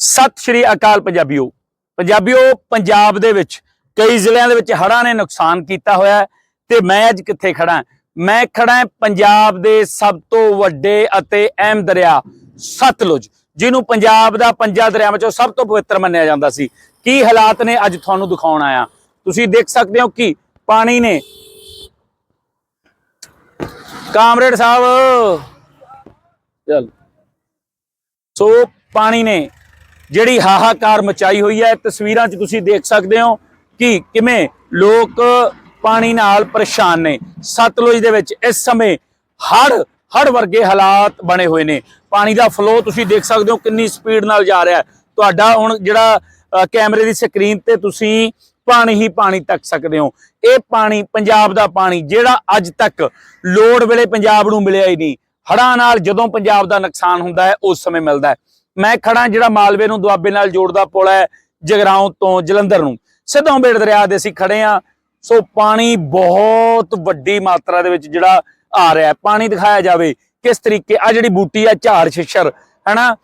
ਸਤਿ ਸ਼੍ਰੀ ਅਕਾਲ ਪੰਜਾਬੀਓ। ਪੰਜਾਬੀਓ, ਪੰਜਾਬ ਦੇ ਵਿੱਚ ਕਈ ਜ਼ਿਲ੍ਹਿਆਂ ਦੇ ਵਿੱਚ ਹੜ੍ਹਾਂ ਨੇ ਨੁਕਸਾਨ ਕੀਤਾ ਹੋਇਆ ਤੇ ਮੈਂ ਅੱਜ ਕਿੱਥੇ ਖੜਾ ਮੈਂ ਖੜਾ ਪੰਜਾਬ ਦੇ ਸਭ ਤੋਂ ਵੱਡੇ ਅਤੇ ਅਹਿਮ ਦਰਿਆ, ਸਤਲੁਜ, ਜਿਹਨੂੰ ਪੰਜਾਬ ਦਾ ਪੰਜਾ ਦਰਿਆ ਵਿੱਚੋਂ ਸਭ ਤੋਂ ਪਵਿੱਤਰ ਮੰਨਿਆ ਜਾਂਦਾ ਸੀ। ਕੀ ਹਾਲਾਤ ਨੇ ਅੱਜ ਤੁਹਾਨੂੰ ਦਿਖਾਉਣ ਆਇਆ? ਤੁਸੀਂ ਦੇਖ ਸਕਦੇ ਹੋ ਕਿ ਪਾਣੀ ਨੇ ਕਾਮਰੇਡ ਸਾਹਿਬ, ਚਲ। ਸੋ ਪਾਣੀ ਨੇ ਜਿਹੜੀ ਹਾਹਾਕਾਰ ਮਚਾਈ ਹੋਈ ਹੈ, ਤਸਵੀਰਾਂ 'ਚ ਤੁਸੀਂ ਦੇਖ ਸਕਦੇ ਹੋ ਕਿ ਕਿਵੇਂ ਲੋਕ ਪਾਣੀ ਨਾਲ ਪਰੇਸ਼ਾਨ ਨੇ। ਸਤਲੁਜ ਦੇ ਵਿੱਚ ਇਸ ਸਮੇਂ ਹੜ ਹੜ ਵਰਗੇ ਹਾਲਾਤ ਬਣੇ ਹੋਏ ਨੇ। ਪਾਣੀ ਦਾ ਫਲੋ ਤੁਸੀਂ ਦੇਖ ਸਕਦੇ ਹੋ ਕਿੰਨੀ ਸਪੀਡ ਨਾਲ ਜਾ ਰਿਹਾ ਤੁਹਾਡਾ ਹੁਣ ਜਿਹੜਾ ਕੈਮਰੇ ਦੀ ਸਕਰੀਨ ਤੇ ਤੁਸੀਂ ਪਾਣੀ ਹੀ ਪਾਣੀ ਤੱਕ ਸਕਦੇ ਹੋ। ਇਹ ਪਾਣੀ, ਪੰਜਾਬ ਦਾ ਪਾਣੀ, ਜਿਹੜਾ ਅੱਜ ਤੱਕ ਲੋੜ ਵੇਲੇ ਪੰਜਾਬ ਨੂੰ ਮਿਲਿਆ ਹੀ ਨਹੀਂ। ਹੜ੍ਹਾਂ ਨਾਲ ਜਦੋਂ ਪੰਜਾਬ ਦਾ ਨੁਕਸਾਨ ਹੁੰਦਾ ਹੈ, ਉਸ ਸਮੇਂ ਮਿਲਦਾ ਹੈ। ਮੈਂ ਖੜਾ ਜਿਹੜਾ ਮਾਲਵੇ ਨੂੰ ਦੁਆਬੇ ਨਾਲ ਜੋੜਦਾ ਪੁਲ ਹੈ, ਜਗਰਾਉਂ ਤੋਂ ਜਲੰਧਰ ਨੂੰ। ਸਿੱਧੋਂ ਬੇੜ ਦਰਿਆ ਦੇ ਅਸੀਂ ਖੜੇ ਆ ਸੋ ਪਾਣੀ ਬਹੁਤ ਵੱਡੀ ਮਾਤਰਾ ਦੇ ਵਿੱਚ ਜਿਹੜਾ ਆ ਰਿਹਾ ਪਾਣੀ ਦਿਖਾਇਆ ਜਾਵੇ ਕਿਸ ਤਰੀਕੇ ਆ ਜਿਹੜੀ ਬੂਟੀ ਆ ਝਾੜ ਛਿੱਛਰ, ਹੈਨਾ?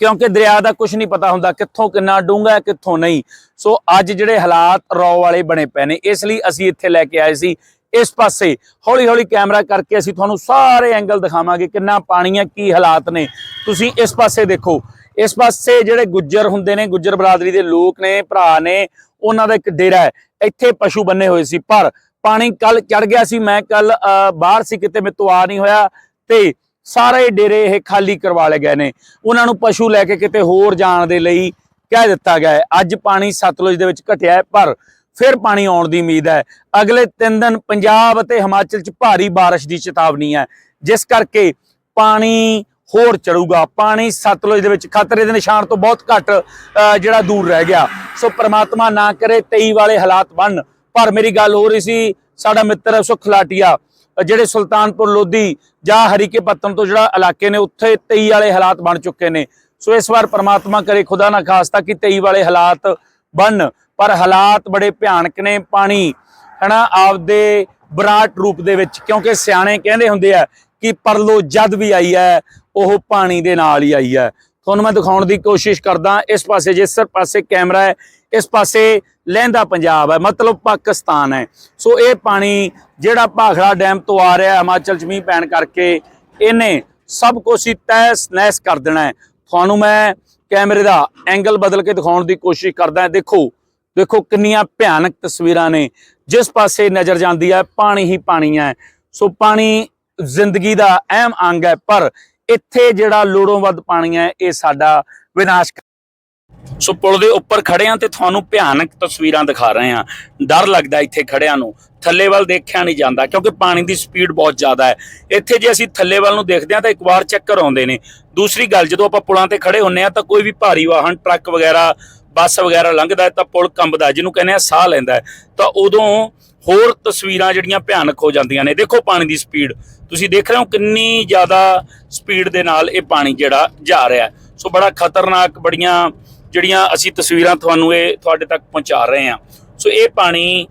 ਕਿਉਂਕਿ ਦਰਿਆ ਦਾ ਕੁਝ ਨਹੀਂ ਪਤਾ ਹੁੰਦਾ ਕਿੱਥੋਂ ਕਿੰਨਾ ਡੂੰਘਾ ਕਿੱਥੋਂ ਨਹੀਂ। ਸੋ ਅੱਜ ਜਿਹੜੇ ਹਾਲਾਤ ਰੌ ਵਾਲੇ ਬਣੇ ਪਏ ਨੇ, ਇਸ ਲਈ ਅਸੀਂ ਇੱਥੇ ਲੈ ਕੇ ਆਏ ਸੀ ਇਸ ਪਾਸੇ ਹੌਲੀ ਹੌਲੀ ਕੈਮਰਾ ਕਰਕੇ ਅਸੀਂ ਤੁਹਾਨੂੰ ਸਾਰੇ ਐਂਗਲ ਦਿਖਾਵਾਂਗੇ ਕਿੰਨਾ ਪਾਣੀ ਹੈ ਕੀ ਹਾਲਾਤ ਨੇ। ਤੁਸੀਂ ਇਸ ਪਾਸੇ ਦੇਖੋ, ਇਸ ਪਾਸੇ ਜਿਹੜੇ ਗੁੱਜਰ ਹੁੰਦੇ ਨੇ, ਗੁੱਜਰ ਬਰਾਦਰੀ ਦੇ ਲੋਕ ਨੇ, ਭਰਾ ਨੇ, ਉਹਨਾਂ ਦਾ ਇੱਕ ਡੇਰਾ ਹੈ। ਇੱਥੇ ਪਸ਼ੂ ਬੰਨੇ ਹੋਏ ਸੀ, ਪਰ ਪਾਣੀ ਕੱਲ ਚੜ ਗਿਆ ਸੀ। ਮੈਂ ਕੱਲ ਬਾਹਰ ਸੀ, ਕਿਤੇ ਮੇਰੇ ਤੋਂ ਆ ਨਹੀਂ ਹੋਇਆ ਤੇ ਸਾਰੇ ਡੇਰੇ ਇਹ ਖਾਲੀ ਕਰਵਾ ਲਏ ਗਏ ਨੇ। ਉਹਨਾਂ ਨੂੰ ਪਸ਼ੂ ਲੈ ਕੇ ਕਿਤੇ ਹੋਰ ਜਾਣ ਦੇ ਲਈ ਕਹਿ ਦਿੱਤਾ ਗਿਆ ਹੈ। ਅੱਜ ਪਾਣੀ ਸਤਲੁਜ ਦੇ ਵਿੱਚ ਘਟਿਆ ਪਰ ਫਿਰ ਪਾਣੀ ਆਉਣ ਦੀ ਉਮੀਦ ਹੈ। ਅਗਲੇ 3 ਦਿਨ ਪੰਜਾਬ ਅਤੇ ਹਿਮਾਚਲ 'ਚ ਭਾਰੀ ਬਾਰਿਸ਼ ਦੀ ਚੇਤਾਵਨੀ ਹੈ। ਜਿਸ ਕਰਕੇ ਪਾਣੀ ਹੋਰ ਚੜੂਗਾ। ਪਾਣੀ ਸਤਲੁਜ ਦੇ ਵਿੱਚ ਖਤਰੇ ਦੇ ਨਿਸ਼ਾਨ ਤੋਂ ਬਹੁਤ ਘੱਟ ਜਿਹੜਾ ਦੂਰ ਰਹਿ ਗਿਆ। ਸੋ ਪ੍ਰਮਾਤਮਾ ਨਾ ਕਰੇ 23 ਵਾਲੇ ਹਾਲਾਤ ਬਣ। ਪਰ ਮੇਰੀ ਗੱਲ ਹੋ ਰਹੀ ਸੀ, ਸਾਡਾ ਮਿੱਤਰ ਸੁਖ ਲਾਟੀਆ, ਜਿਹੜੇ ਸੁਲਤਾਨਪੁਰ ਲੋਧੀ ਜਾਂ ਹਰੀਕੇ ਪੱਤਨ ਤੋਂ ਜਿਹੜਾ ਇਲਾਕੇ ਨੇ, ਉੱਥੇ 23 ਵਾਲੇ ਹਾਲਾਤ ਬਣ ਚੁੱਕੇ ਨੇ। ਸੋ ਇਸ ਵਾਰ ਪ੍ਰਮਾਤਮਾ ਕਰੇ ਖੁਦਾ ਨਾ ਖਾਸਤਾ ਕਿ 23 ਵਾਲੇ ਹਾਲਾਤ ਬਣ। ਪਰ ਹਾਲਾਤ ਬੜੇ ਭਿਆਨਕ ਨੇ ਪਾਣੀ, ਹਨਾ, ਆਪਦੇ ਵਿਰਾਟ ਰੂਪ ਦੇ ਵਿੱਚ, ਕਿਉਂਕਿ ਸਿਆਣੇ ਕਹਿੰਦੇ ਹੁੰਦੇ ਆ ਕਿ ਪਰਲੋ ਜਦ ਵੀ ਆਈ ਹੈ, ਉਹ ਪਾਣੀ ਦੇ ਨਾਲ ਹੀ ਆਈ ਹੈ। ਤੁਹਾਨੂੰ ਮੈਂ ਦਿਖਾਉਣ ਦੀ ਕੋਸ਼ਿਸ ਕਰਦਾ, ਇਸ ਪਾਸੇ ਜਿਸ ਪਾਸੇ ਕੈਮਰਾ ਹੈ, ਇਸ ਪਾਸੇ ਲਹਿੰਦਾ ਪੰਜਾਬ ਹੈ, ਮਤਲਬ ਪਾਕਿਸਤਾਨ ਹੈ। ਸੋ ਇਹ ਪਾਣੀ, ਜਿਹੜਾ ਭਾਖੜਾ ਡੈਮ ਤੋਂ ਆ ਰਿਹਾ, ਹਿਮਾਚਲ ਚ ਮੀਂਹ ਪੈਣ ਕਰਕੇ, ਇਹਨੇ ਸਭ ਕੁਝ ਹੀ ਤਹਿਸ ਨਹਿਸ ਕਰ ਦੇਣਾ ਹੈ। ਤੁਹਾਨੂੰ ਮੈਂ ਕੈਮਰੇ ਦਾ ਐਂਗਲ ਬਦਲ ਕੇ ਦਿਖਾਉਣ ਦੀ ਕੋਸ਼ਿਸ਼ ਕਰਦਾ, ਦੇਖੋ ਦੇਖੋ ਕਿੰਨੀਆਂ ਭਿਆਨਕ ਤਸਵੀਰਾਂ ਨੇ। ਜਿਸ ਪਾਸੇ ਨਜ਼ਰ ਜਾਂਦੀ ਹੈ, ਪਾਣੀ ਹੀ ਪਾਣੀ ਹੈ। ਸੋ ਪਾਣੀ ਜ਼ਿੰਦਗੀ ਦਾ ਅਹਿਮ ਅੰਗ ਹੈ, ਪਰ ਇੱਥੇ ਜਿਹੜਾ ਲੋੜੋਂ ਵੱਧ ਪਾਣੀ ਹੈ, ਇਹ ਸਾਡਾ ਵਿਨਾਸ਼ ਸੋ ਪੁਲ ਦੇ ਉੱਪਰ ਖੜੇ ਆ ਤੇ ਤੁਹਾਨੂੰ ਭਿਆਨਕ ਤਸਵੀਰਾਂ ਦਿਖਾ ਰਹੇ ਆ ਡਰ ਲੱਗਦਾ ਇੱਥੇ ਖੜਿਆਂ ਨੂੰ। ਥੱਲੇ ਵੱਲ ਦੇਖਿਆ ਨਹੀਂ ਜਾਂਦਾ, ਕਿਉਂਕਿ ਪਾਣੀ ਦੀ ਸਪੀਡ ਬਹੁਤ ਜ਼ਿਆਦਾ ਹੈ। ਇੱਥੇ ਜੇ ਅਸੀਂ ਥੱਲੇ ਵੱਲ ਨੂੰ ਦੇਖਦੇ ਆ ਤਾਂ ਇੱਕ ਵਾਰ ਚੱਕਰ ਆਉਂਦੇ ਨੇ। ਦੂਸਰੀ ਗੱਲ, ਜਦੋਂ ਆਪਾਂ ਪੁਲਾਂ ਤੇ ਖੜੇ ਹੁੰਨੇ ਆ ਤਾਂ ਕੋਈ ਵੀ ਭਾਰੀ ਵਾਹਨ, ਟਰੱਕ ਵਗੈਰਾ ਬੱਸ ਵਗੈਰਾ ਲੰਘਦਾ ਤਾਂ ਪੁਲ ਕੰਬਦਾ ਜਿਹਨੂੰ ਕਹਿੰਦੇ ਆ ਸਾਹ ਲੈਂਦਾ ਤਾਂ ਉਦੋਂ ਹੋਰ ਤਸਵੀਰਾਂ ਜਿਹੜੀਆਂ ਭਿਆਨਕ ਹੋ ਜਾਂਦੀਆਂ ਨੇ। ਦੇਖੋ ਪਾਣੀ ਦੀ ਸਪੀਡ। ਤੁਸੀਂ ਦੇਖ ਰਹੇ ਹੋ ਕਿੰਨੀ ਜ਼ਿਆਦਾ ਸਪੀਡ ਦੇ ਨਾਲ ਇਹ ਪਾਣੀ ਜਿਹੜਾ ਜਾ ਰਿਹਾ ਸੋ ਬੜਾ ਖਤਰਨਾਕ ਬੜੀਆਂ ਜਿਹੜੀਆਂ ਅਸੀਂ ਤਸਵੀਰਾਂ ਤੁਹਾਨੂੰ ਇਹ ਤੁਹਾਡੇ ਤੱਕ ਪਹੁੰਚਾ ਰਹੇ ਹਾਂ। ਸੋ ਇਹ ਪਾਣੀ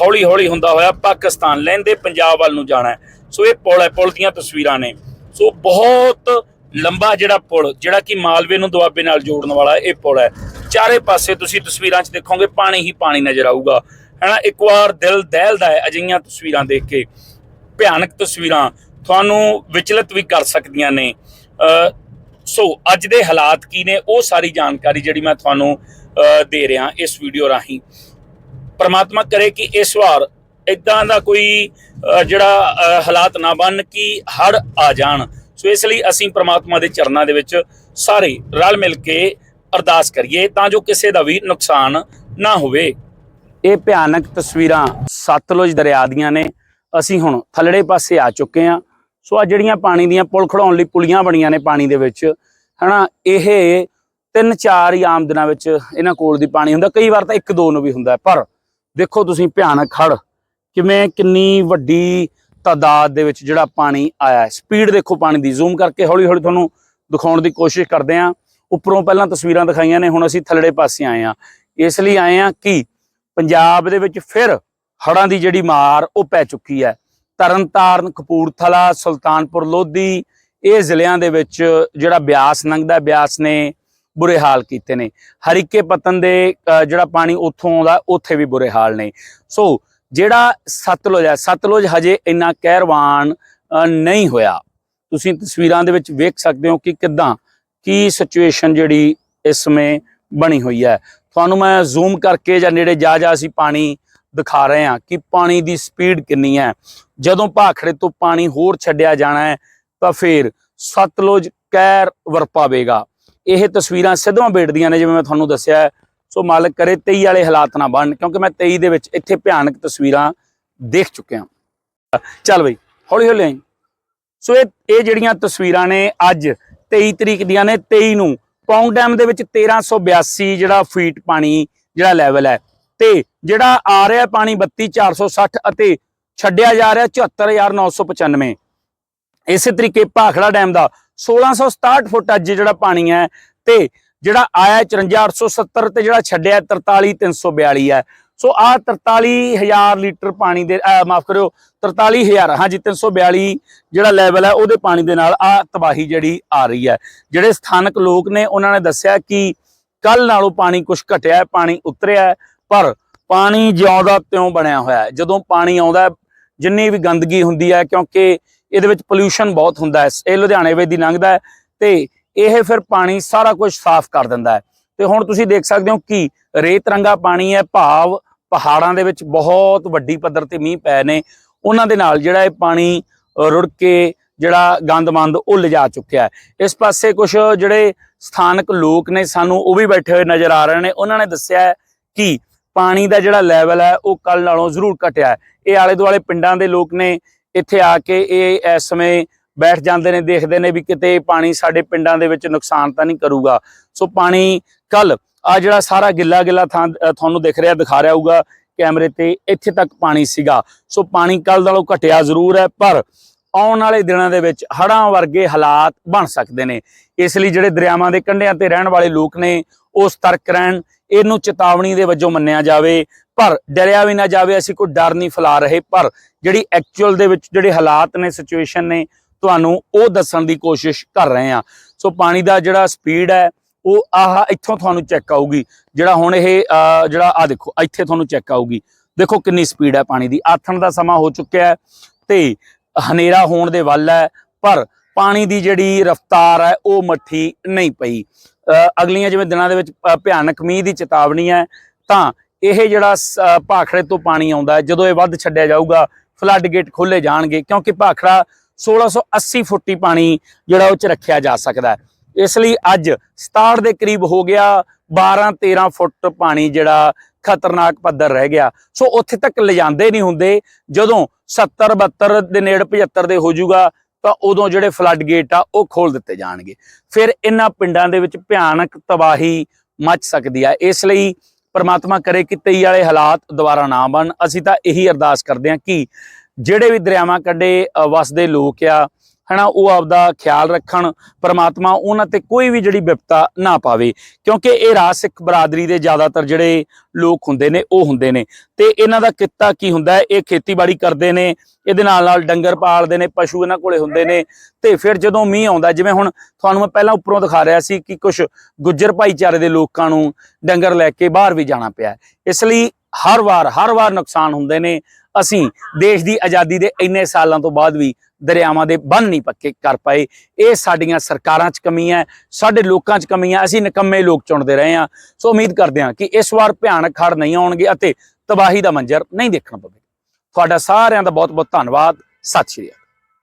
ਹੌਲੀ ਹੌਲੀ ਹੁੰਦਾ ਹੋਇਆ ਪਾਕਿਸਤਾਨ ਲੈਂਦੇ ਪੰਜਾਬ ਵੱਲ ਨੂੰ ਜਾਣਾ ਸੋ ਇਹ ਪੁਲ ਹੈ, ਪੁਲ ਦੀਆਂ ਤਸਵੀਰਾਂ ਨੇ। ਸੋ ਬਹੁਤ ਲੰਬਾ ਜਿਹੜਾ ਪੁਲ, ਜਿਹੜਾ ਕਿ ਮਾਲਵੇ ਨੂੰ ਦੁਆਬੇ ਨਾਲ ਜੋੜਨ ਵਾਲਾ ਇਹ ਪੁਲ ਹੈ। ਚਾਰੇ ਪਾਸੇ ਤੁਸੀਂ ਤਸਵੀਰਾਂ 'ਚ ਦੇਖੋਗੇ, ਪਾਣੀ ਹੀ ਪਾਣੀ ਨਜ਼ਰ ਆਊਗਾ। ਹੈਨਾ, ਇੱਕ ਵਾਰ ਦਿਲ ਦਹਿਲਦਾ ਹੈ ਅਜਿਹੀਆਂ ਤਸਵੀਰਾਂ ਦੇਖ ਕੇ। ਭਿਆਨਕ ਤਸਵੀਰਾਂ ਤੁਹਾਨੂੰ ਵਿਚਲਿਤ ਵੀ ਕਰ ਸਕਦੀਆਂ ਨੇ। ਸੋ ਅੱਜ ਦੇ ਹਾਲਾਤ ਕੀ ਨੇ, ਉਹ ਸਾਰੀ ਜਾਣਕਾਰੀ ਜਿਹੜੀ ਮੈਂ ਤੁਹਾਨੂੰ ਦੇ ਰਿਹਾ ਇਸ ਵੀਡੀਓ ਰਾਹੀਂ। ਪਰਮਾਤਮਾ ਕਰੇ ਕਿ ਇਸ ਵਾਰ ਇਦਾਂ ਦਾ ਕੋਈ ਜਿਹੜਾ ਹਾਲਾਤ ਨਾ ਬਣ ਕਿ ਹੜ ਆ ਜਾਣ। ਸੋ ਇਸ ਲਈ ਅਸੀਂ ਪ੍ਰਮਾਤਮਾ ਦੇ ਚਰਨਾਂ ਦੇ ਵਿੱਚ ਸਾਰੇ ਰਲ ਮਿਲ ਕੇ ਅਰਦਾਸ ਕਰੀਏ ਤਾਂ ਜੋ ਕਿਸੇ ਦਾ ਵੀ ਨੁਕਸਾਨ ਨਾ ਹੋਵੇ। ਇਹ ਭਿਆਨਕ ਤਸਵੀਰਾਂ ਸਤਲੁਜ ਦਰਿਆ ਦੀਆਂ ਨੇ। ਅਸੀਂ ਹੁਣ ਥੱਲੜੇ ਪਾਸੇ ਆ ਚੁੱਕੇ ਹਾਂ। ਸੋ ਆ ਜਿਹੜੀਆਂ ਪਾਣੀ ਦੀਆਂ ਪੁਲ ਖੜਾਉਣ ਲਈ ਪੁਲੀਆਂ ਬਣੀਆਂ ਨੇ ਪਾਣੀ ਦੇ ਵਿੱਚ, ਹਨਾ, ਇਹ ਤਿੰਨ ਚਾਰ ਹੀ ਆਮ ਦਿਨਾਂ ਵਿੱਚ ਇਹਨਾਂ ਕੋਲ ਦੀ ਪਾਣੀ ਹੁੰਦਾ। ਕਈ ਵਾਰ ਤਾਂ ਇੱਕ ਦੋ ਨੂੰ ਵੀ ਹੁੰਦਾ। ਪਰ ਦੇਖੋ ਤੁਸੀਂ ਭਿਆਨਕ ਖੜ ਕਿਵੇਂ ਕਿੰਨੀ ਵੱਡੀ ਤਾਦਾਦ ਦੇ ਵਿੱਚ ਜਿਹੜਾ ਪਾਣੀ ਆਇਆ। ਸਪੀਡ ਦੇਖੋ ਪਾਣੀ ਦੀ। ਜ਼ੂਮ ਕਰਕੇ ਹੌਲੀ ਹੌਲੀ ਤੁਹਾਨੂੰ ਦਿਖਾਉਣ ਦੀ ਕੋਸ਼ਿਸ਼ ਕਰਦੇ ਹਾਂ। ਉੱਪਰੋਂ ਪਹਿਲਾਂ ਤਸਵੀਰਾਂ ਦਿਖਾਈਆਂ ਨੇ ਹੁਣ ਅਸੀਂ ਥੱਲੜੇ ਪਾਸੇ ਆਏ ਹਾਂ। ਇਸ ਲਈ ਆਏ ਹਾਂ ਕਿ ਪੰਜਾਬ ਦੇ ਵਿੱਚ ਫਿਰ ਹੜ੍ਹਾਂ ਦੀ ਜਿਹੜੀ ਮਾਰ ਉਹ ਪੈ ਚੁੱਕੀ ਹੈ। ਤਰਨਤਾਰਨ ਕਪੂਰਥਲਾ ਸੁਲਤਾਨਪੁਰ ਲੋਧੀ ਇਹ ਜ਼ਿਲ੍ਹਿਆਂ ਦੇ ਵਿੱਚ ਜਿਹੜਾ ਬਿਆਸ ਲੰਘਦਾ ਬਿਆਸ ਨੇ ਬੁਰੇ ਹਾਲ ਕੀਤੇ ਨੇ। ਹਰੀਕੇ ਪਤਨ ਦੇ ਅ, ਜਿਹੜਾ ਪਾਣੀ ਉੱਥੋਂ ਆਉਂਦਾ ਉੱਥੇ ਵੀ ਬੁਰੇ ਹਾਲ ਨੇ। ਸੋ ਜਿਹੜਾ ਸਤਲੁਜ ਹੈ ਸਤਲੁਜ ਹਜੇ ਇੰਨਾ ਕਹਿਰਵਾਨ ਨਹੀਂ ਹੋਇਆ। ਤੁਸੀਂ ਤਸਵੀਰਾਂ ਦੇ ਵਿੱਚ ਵੇਖ ਸਕਦੇ ਹੋ ਕਿ ਕਿੱਦਾਂ ਕੀ ਸਿਚੁਏਸ਼ਨ ਜਿਹੜੀ ਇਸ ਸਮੇਂ ਬਣੀ ਹੋਈ ਹੈ? ਤੁਹਾਨੂੰ ਮੈਂ ਜ਼ੂਮ ਕਰਕੇ ਜਾਂ ਨੇੜੇ ਜਾ ਜਾ ਅਸੀਂ ਪਾਣੀ ਦਿਖਾ ਰਹੇ ਹਾਂ ਕਿ ਪਾਣੀ ਦੀ ਸਪੀਡ ਕਿੰਨੀ ਹੈ। ਜਦੋਂ ਭਾਖੜੇ ਤੋਂ ਪਾਣੀ ਹੋਰ ਛੱਡਿਆ ਜਾਣਾ ਹੈ, ਤਾਂ ਫਿਰ ਸਤਲੁਜ ਕਹਿਰ ਵਰਪਾਵੇਗਾ। ਇਹ ਤਸਵੀਰਾਂ ਸਿੱਧਵਾਂ ਬੇਟਦੀਆਂ ਨੇ, ਜਿਵੇਂ ਮੈਂ ਤੁਹਾਨੂੰ ਦੱਸਿਆ ਸੋ ਮਾਲਕ ਕਰੇ 23 ਵਾਲੇ ਹਾਲਾਤ ਨਾ ਬਣ ਕਿਉਂਕਿ ਮੈਂ 23 ਦੇ ਵਿੱਚ ਇੱਥੇ ਭਿਆਨਕ ਤਸਵੀਰਾਂ ਦੇਖ ਚੁੱਕਿਆ ਚੱਲ ਬਈ ਹੌਲੀ ਹੌਲੀ ਆਈ। ਸੋ ਇਹ ਇਹ ਜਿਹੜੀਆਂ ਤਸਵੀਰਾਂ ਨੇ ਅੱਜ 23 ਤਰੀਕ ਦੀਆਂ ਨੇ 23 ਨੂੰ। ਪੌਂਗ ਡੈਮ ਦੇ ਵਿੱਚ 1382 ਜਿਹੜਾ ਫੀਟ ਪਾਣੀ ਜਿਹੜਾ ਲੈਵਲ ਹੈ। ਤੇ ਜਿਹੜਾ ਆ ਰਿਹਾ ਪਾਣੀ 32460 ਅਤੇ ਛੱਡਿਆ ਜਾ ਰਿਹਾ 74995 ਇਸੇ ਤਰੀਕੇ ਭਾਖੜਾ ਡੈਮ ਦਾ 1667 ਫੁੱਟ ਅੱਜ ਜਿਹੜਾ ਪਾਣੀ ਹੈ ਤੇ ਜਿਹੜਾ ਆਇਆ 54870 ਤੇ ਜਿਹੜਾ ਛੱਡਿਆ 43342 ਹੈ। ਸੋ ਆ 43000 ਲੀਟਰ ਪਾਣੀ ਦੇ ਮਾਫ ਕਰਿਓ 43000 ਹਾਂਜੀ 342 ਜਿਹੜਾ ਲੈਵਲ ਹੈ, ਉਹਦੇ ਪਾਣੀ ਦੇ ਨਾਲ ਆ ਤਬਾਹੀ ਜਿਹੜੀ ਆ ਰਹੀ ਹੈ। ਜਿਹੜੇ ਸਥਾਨਕ ਲੋਕ ਨੇ, ਉਹਨਾਂ ਨੇ ਦੱਸਿਆ ਕਿ ਕੱਲ ਨਾਲੋਂ ਪਾਣੀ ਕੁਝ ਘਟਿਆ ਹੈ, ਪਾਣੀ ਉਤਰਿਆ ਪਰ ਪਾਣੀ ਜਿਉਂਦਾ ਤਿਉਂ ਬਣਿਆ ਹੋਇਆ ਜਦੋਂ ਪਾਣੀ ਆਉਂਦਾ ਜਿੰਨੀ ਵੀ ਗੰਦਗੀ ਹੁੰਦੀ ਹੈ, ਕਿਉਂਕਿ ਇਹਦੇ ਵਿੱਚ ਪੋਲਿਊਸ਼ਨ ਬਹੁਤ ਹੁੰਦਾ ਹੈ, ਇਹ ਲੁਧਿਆਣੇ ਵੇ ਦੀ ਲੰਘਦਾ ਹੈ, ਤੇ ਇਹ ਫਿਰ ਪਾਣੀ ਸਾਰਾ ਕੁਝ ਸਾਫ਼ ਕਰ ਦਿੰਦਾ ਹੈ। ਤੇ ਹੁਣ ਤੁਸੀਂ ਦੇਖ ਸਕਦੇ ਹੋ ਕਿ ਰੇਤ ਰੰਗਾ ਪਾਣੀ ਹੈ, ਭਾਵ ਪਹਾੜਾਂ ਦੇ ਵਿੱਚ ਬਹੁਤ ਵੱਡੀ ਪੱਧਰ ਤੇ ਮੀਂਹ ਪਏ ਨੇ। ਉਹਨਾਂ ਦੇ ਨਾਲ ਜਿਹੜਾ ਇਹ ਪਾਣੀ ਰੁੜ ਕੇ ਜਿਹੜਾ ਗੰਦਮੰਦ ਉਹ ਲਿਜਾ ਚੁੱਕਿਆ ਇਸ ਪਾਸੇ ਕੁਝ ਜਿਹੜੇ ਸਥਾਨਕ ਲੋਕ ਨੇ ਸਾਨੂੰ ਉਹ ਵੀ ਬੈਠੇ ਹੋਏ ਨਜ਼ਰ ਆ ਰਹੇ ਨੇ। ਉਹਨਾਂ ਨੇ ਦੱਸਿਆ ਕਿ ਪਾਣੀ ਦਾ ਜਿਹੜਾ ਲੈਵਲ ਹੈ, ਉਹ ਕੱਲ ਨਾਲੋਂ ਜ਼ਰੂਰ ਘਟਿਆ ਇਹ ਆਲੇ ਦੁਆਲੇ ਪਿੰਡਾਂ ਦੇ ਲੋਕ ਨੇ ਇੱਥੇ ਆ ਕੇ ਇਹ ਇਸ ਸਮੇਂ ਬੈਠ ਜਾਂਦੇ ਨੇ, ਦੇਖਦੇ ਨੇ ਵੀ ਕਿਤੇ ਪਾਣੀ ਸਾਡੇ ਪਿੰਡਾਂ ਦੇ ਵਿੱਚ ਨੁਕਸਾਨ ਤਾਂ ਨਹੀਂ ਕਰੂਗਾ। ਸੋ ਪਾਣੀ ਕੱਲ ਆ ਜਿਹੜਾ ਸਾਰਾ ਗਿੱਲਾ ਗਿੱਲਾ ਥਾਂ ਤੁਹਾਨੂੰ ਦਿਖ ਰਿਹਾ, ਦਿਖਾ ਰਿਹਾ ਹੋਊਗਾ ਕੈਮਰੇ ਤੇ, ਇੱਥੇ ਤੱਕ ਪਾਣੀ ਸੀਗਾ। ਸੋ ਪਾਣੀ ਕੱਲ ਨਾਲੋਂ ਘਟਿਆ ਜ਼ਰੂਰ ਹੈ, ਪਰ ਆਉਣ ਵਾਲੇ ਦਿਨਾਂ ਦੇ ਵਿੱਚ ਹੜ੍ਹਾਂ ਵਰਗੇ ਹਾਲਾਤ ਬਣ ਸਕਦੇ ਨੇ। ਇਸ ਲਈ ਜਿਹੜੇ ਦਰਿਆਵਾਂ ਦੇ ਕੰਢਿਆਂ ਤੇ ਰਹਿਣ ਵਾਲੇ ਲੋਕ ਨੇ, ਉਹ ਸਤਰਕ ਰਹਿਣ, ਇਹਨੂੰ ਚੇਤਾਵਨੀ ਦੇ ਵਜੋਂ ਮੰਨਿਆ ਜਾਵੇ। ਪਰ ਡਰਿਆ ਵੀ ਨਾ ਜਾਵੇ, ਅਸੀਂ ਕੋਈ ਡਰ ਨਹੀਂ ਫੈਲਾ ਰਹੇ, ਪਰ ਜਿਹੜੀ ਐਕਚੁਅਲ ਦੇ ਵਿੱਚ ਜਿਹੜੇ ਹਾਲਾਤ ਨੇ ਸਿਚੁਏਸ਼ਨ ਨੇ, ਤੁਹਾਨੂੰ ਉਹ ਦੱਸਣ ਦੀ ਕੋਸ਼ਿਸ਼ ਕਰ ਰਹੇ ਹਾਂ। ਸੋ ਪਾਣੀ ਦਾ ਜਿਹੜਾ ਸਪੀਡ ਹੈ ਉਹ ਆਹ ਇੱਥੋਂ ਤੁਹਾਨੂੰ ਚੈੱਕ ਆਊਗੀ। ਜਿਹੜਾ ਹੁਣ ਇਹ ਜਿਹੜਾ ਆ ਦੇਖੋ, ਇੱਥੇ ਤੁਹਾਨੂੰ ਚੈੱਕ ਆਊਗੀ। ਦੇਖੋ ਕਿੰਨੀ ਸਪੀਡ ਹੈ ਪਾਣੀ ਦੀ। ਆਥਣ ਦਾ ਸਮਾਂ ਹੋ ਚੁੱਕਿਆ ਹੈ ਤੇ ਹਨੇਰਾ ਹੋਣ ਦੇ ਵੱਲ ਹੈ, ਪਰ ਪਾਣੀ ਦੀ ਜਿਹੜੀ ਰਫ਼ਤਾਰ ਹੈ, ਉਹ ਮੱਠੀ ਨਹੀਂ ਪਈ। ਅਗਲੀਆਂ ਜਿਵੇਂ ਦਿਨਾਂ ਦੇ ਵਿੱਚ ਭਿਆਨਕ ਮੀਂਹ ਦੀ ਚੇਤਾਵਨੀ ਹੈ, ਤਾਂ ਇਹ ਜਿਹੜਾ ਸ- ਭਾਖੜੇ ਤੋਂ ਪਾਣੀ ਆਉਂਦਾ ਜਦੋਂ ਇਹ ਵੱਧ ਛੱਡਿਆ ਜਾਊਗਾ ਫਲੱਡ ਗੇਟ ਖੋਲੇ ਜਾਣਗੇ, ਕਿਉਂਕਿ ਭਾਖੜਾ 1680 ਫੁੱਟੀ ਪਾਣੀ ਜਿਹੜਾ ਉਹ ਚ ਰੱਖਿਆ ਜਾ ਸਕਦਾ ਹੈ। ਇਸ ਲਈ ਅੱਜ 67 ਦੇ ਕਰੀਬ ਹੋ ਗਿਆ 12 13 ਫੁੱਟ ਪਾਣੀ ਜਿਹੜਾ ਖਤਰਨਾਕ ਪੱਧਰ ਰਹਿ ਗਿਆ। ਸੋ ਉੱਥੇ ਤੱਕ ਲਿਜਾਂਦੇ ਨਹੀਂ ਹੁੰਦੇ। ਜਦੋਂ 70 72 ਦੇ ਨੇੜੇ 75 ਦੇ ਹੋ ਜਾਊਗਾ ਤਾਂ ਉਦੋਂ ਜਿਹੜੇ ਫਲੱਡ ਗੇਟ ਆ ਉਹ ਖੋਲ ਦਿੱਤੇ ਜਾਣਗੇ। ਫਿਰ ਇਹਨਾਂ ਪਿੰਡਾਂ ਦੇ ਵਿੱਚ ਭਿਆਨਕ ਤਬਾਹੀ ਮਚ ਸਕਦੀ ਆ। ਇਸ ਲਈ ਪਰਮਾਤਮਾ ਕਰੇ ਕਿ 23 ਵਾਲੇ ਹਾਲਾਤ ਦੁਬਾਰਾ ਨਾ ਬਣ। ਅਸੀਂ ਤਾਂ ਇਹੀ ਅਰਦਾਸ ਕਰਦੇ ਹਾਂ ਕਿ ਜਿਹੜੇ ਵੀ ਦਰਿਆਵਾਂ ਕੱਢੇ ਅ, ਵਸਦੇ ਲੋਕ ਆ ਹਨਾ, ਉਹ ਆਪਦਾ ਖਿਆਲ ਰੱਖਣ, ਪਰਮਾਤਮਾ ਉਹਨਾਂ ਤੇ ਕੋਈ ਵੀ ਜਿਹੜੀ ਵਿਪਤਾ ਨਾ ਪਾਵੇ। ਕਿਉਂਕਿ ਇਹ ਰਾਜ ਸਿੱਖ ਬਰਾਦਰੀ ਦੇ ਜ਼ਿਆਦਾਤਰ ਜਿਹੜੇ ਲੋਕ ਹੁੰਦੇ ਨੇ, ਉਹ ਹੁੰਦੇ ਨੇ। ਤੇ ਇਹਨਾਂ ਦਾ ਕਿੱਤਾ ਕੀ ਹੁੰਦਾ ਹੈ? ਇਹ ਖੇਤੀਬਾੜੀ ਕਰਦੇ ਨੇ, ਇਹਦੇ ਨਾਲ ਨਾਲ ਡੰਗਰ ਪਾਲਦੇ ਨੇ, ਪਸ਼ੂ ਇਹਨਾਂ ਕੋਲੇ ਹੁੰਦੇ ਨੇ। ਤੇ ਫਿਰ ਜਦੋਂ ਮੀਂਹ ਆਉਂਦਾ, ਜਿਵੇਂ ਹੁਣ ਤੁਹਾਨੂੰ ਮੈਂ ਪਹਿਲਾਂ ਉੱਪਰੋਂ ਦਿਖਾ ਰਿਹਾ ਸੀ ਕਿ ਕੁਝ ਗੁੱਜਰ ਭਾਈਚਾਰੇ ਦੇ ਲੋਕਾਂ ਨੂੰ ਡੰਗਰ ਲੈ ਕੇ ਬਾਹਰ ਵੀ ਜਾਣਾ ਪਿਆ ਇਸ ਲਈ ਹਰ ਵਾਰ ਹਰ ਵਾਰ ਨੁਕਸਾਨ ਹੁੰਦੇ ਨੇ ਅਸੀਂ ਦੇਸ਼ ਦੀ ਆਜ਼ਾਦੀ ਦੇ ਇੰਨੇ ਸਾਲਾਂ ਤੋਂ ਬਾਅਦ ਵੀ ਦਰਿਆਵਾਂ ਦੇ ਬੰਨ ਨਹੀਂ ਪੱਕੇ ਕਰ ਪਾਏ। ਇਹ ਸਾਡੀਆਂ ਸਰਕਾਰਾਂ 'ਚ ਕਮੀ ਹੈ, ਸਾਡੇ ਲੋਕਾਂ 'ਚ ਕਮੀ ਹੈ, ਅਸੀਂ ਨਿਕੰਮੇ ਲੋਕ ਚੁਣਦੇ ਰਹੇ ਹਾਂ। ਸੋ ਉਮੀਦ ਕਰਦੇ ਹਾਂ ਕਿ ਇਸ ਵਾਰ ਭਿਆਨਕ ਹੜ੍ਹ ਨਹੀਂ ਆਉਣਗੇ ਅਤੇ ਤਬਾਹੀ ਦਾ ਮੰਜ਼ਰ ਨਹੀਂ ਦੇਖਣਾ ਪਵੇਗਾ। ਤੁਹਾਡਾ ਸਾਰਿਆਂ ਦਾ ਬਹੁਤ ਬਹੁਤ ਧੰਨਵਾਦ। ਸਤਿ ਸ਼੍ਰੀ ਅਕਾਲ।